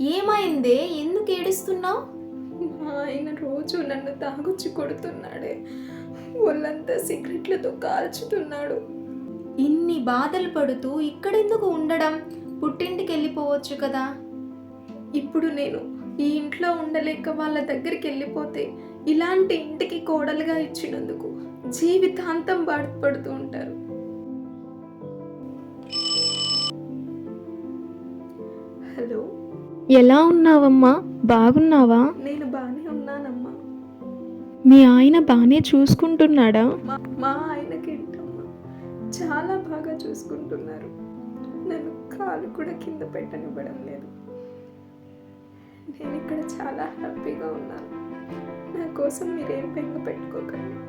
ఏమైందే? ఎందుకు ఏడుస్తున్నావు? ఆయన రోజు నన్ను తాగొచ్చి కొడుతున్నాడే. ఒళ్ళంతా సిగరెట్లతో కాల్చుతున్నాడు. ఇన్ని బాధలు పడుతూ ఇక్కడెందుకు ఉండడం? పుట్టింటికి వెళ్ళిపోవచ్చు కదా. ఇప్పుడు నేను ఈ ఇంట్లో ఉండలేక వాళ్ళ దగ్గరికి వెళ్ళిపోతే ఇలాంటి ఇంటికి కోడలుగా ఇచ్చినందుకు జీవితాంతం బాధపడుతూ ఉంటారు. హలో? ఎలా ఉన్నావమ్మా? బాగున్నావా? నేను బాగానే ఉన్నానమ్మా. మీ ఆయన బాగానే చూసుకుంటున్నాడా? మా ఆయనకేంటమ్మా చాలా బాగా చూసుకుంటున్నారు. నన్ను కాలు కూడా కింద పెట్టనివ్వడం లేదు. నేను ఇక్కడ చాలా హ్యాపీగా ఉన్నాను. నా కోసం మీరేం బెంగ పెట్టుకోకండి.